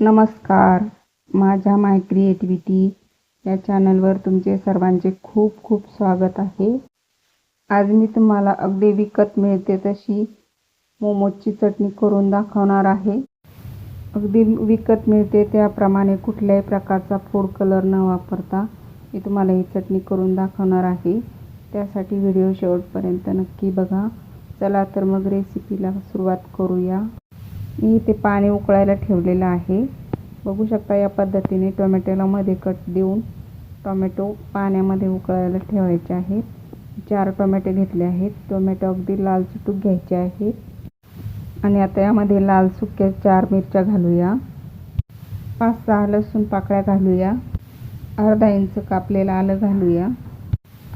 नमस्कार. माझ्या माय क्रिएटिव्हिटी या चॅनलवर तुमचे सर्वांचे खूप खूप स्वागत आहे. आज मी तुम्हाला अगदी विकत मिळते तशी मोमोजची चटणी करून दाखवणार आहे. अगदी विकत मिळते त्याप्रमाणे कुठल्याही प्रकारचा फूड कलर न वापरता मी तुम्हाला ही चटणी करून दाखवणार आहे. त्यासाठी व्हिडिओ शेवटपर्यंत नक्की बघा. चला तर मग रेसिपीला सुरुवात करूया. मी इथे पाणी उकळायला ठेवलेलं आहे. बघू शकता या पद्धतीने टोमॅटोला मध्ये कट देऊन टोमॅटो पाण्यामध्ये उकळायला ठेवायचे आहेत. चार टोमॅटो घेतले आहेत. टोमॅटो अगदी लाल चुटूक घ्यायचे आहेत. आणि आता यामध्ये लाल सुक्या चार मिरच्या घालूया. पाच सहा लसूण पाकळ्या घालूया. अर्धा इंच कापलेलं आलं घालूया.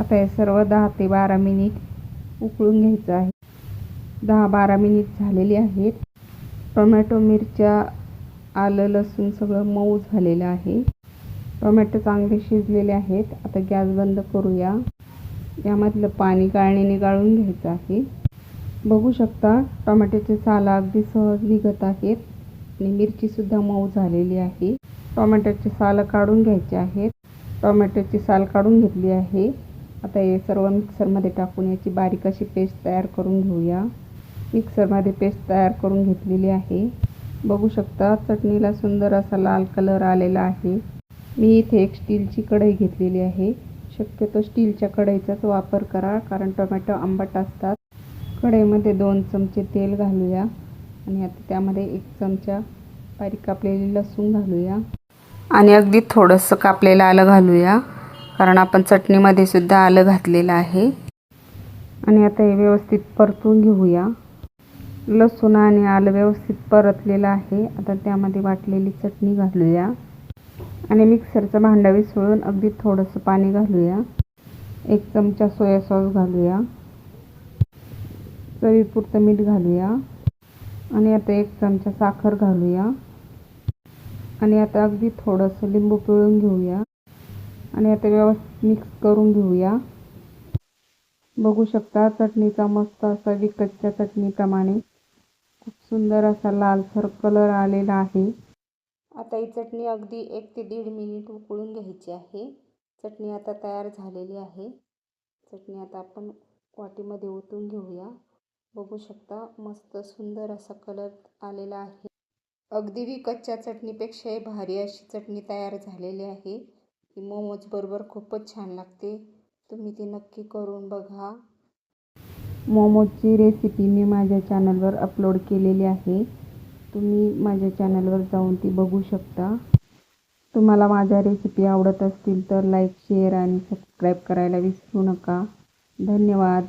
आता हे सर्व दहा ते बारा मिनिट उकळून घ्यायचं आहे. दहा बारा मिनिट झालेली आहेत. टोमॅटो मिरच्या आलं लसूण सगळं मऊ झालेलं आहे. टोमॅटो चांगले शिजलेले आहेत. आता गॅस बंद करूया. यामधलं पाणी गाळणीने गाळून घ्यायचं आहे. बघू शकता टोमॅटोचे साला अगदी सहज निघत आहेत आणि मिरचीसुद्धा मऊ झालेली आहे. टोमॅटोचे सालं काढून घ्यायचे आहेत. टोमॅटोची साल काढून घेतली आहे. आता हे सर्व मिक्सरमध्ये टाकून याची बारीक अशी पेस्ट तयार करून घेऊया. मिक्सरमध्ये पेस्ट तयार करून घेतलेली आहे. बघू शकता चटणीला सुंदर असा लाल कलर आलेला आहे. मी इथे एक स्टीलची कढई घेतलेली आहे. शक्यतो स्टीलच्या कढईचाच वापर करा कारण टोमॅटो आंबट असतात. कढईमध्ये दोन चमचे तेल घालूया आणि आता त्यामध्ये एक चमचा बारीक कापलेली लसूण घालूया. आणि अगदी थोडंसं कापलेलं आलं घालूया कारण आपण चटणीमध्ये सुद्धा आलं घातलेलं आहे. आणि आता हे व्यवस्थित परतून घेऊया. लसूण आणि आलं व्यवस्थित परतलेलं आहे. आता त्यामध्ये वाटलेली चटणी घालूया. आणि मिक्सरचं भांडं विसळून अगदी थोडंसं पाणी घालूया. एक चमचा सोया सॉस घालूया. चवीपुरतं मीठ घालूया. आणि आता एक चमचा साखर घालूया. आणि आता अगदी थोडंसं लिंबू पिळून घेऊया. आणि आता व्यवस्थित मिक्स करून घेऊया. बघू शकता चटणीचा मस्त असा विकतच्या चटणीप्रमाणे. सुंदर असा लालसर कलर आलेला आहे. आता ही चटणी अगदी एक ते दीड मिनिट उकळून घ्यायची आहे. चटणी आता तयार झालेली आहे. चटणी आता आपण वाटीमध्ये ओतून घेऊया. बघू शकता मस्त सुंदर असा कलर आलेला आहे. अगदी विकतच्या चटणीपेक्षाही भारी अशी चटणी तयार झालेली आहे. ही मोमोज बरोबर खूपच छान लागते. तुम्ही ती नक्की करून बघा. मोमोजची रेसिपी मी माझ्या चॅनलवर अपलोड केलेली आहे. तुम्ही माझ्या चॅनलवर जाऊन ती बघू शकता. तुम्हाला माझ्या रेसिपी आवडत असतील तर लाईक शेअर आणि सबस्क्राईब करायला विसरू नका. धन्यवाद.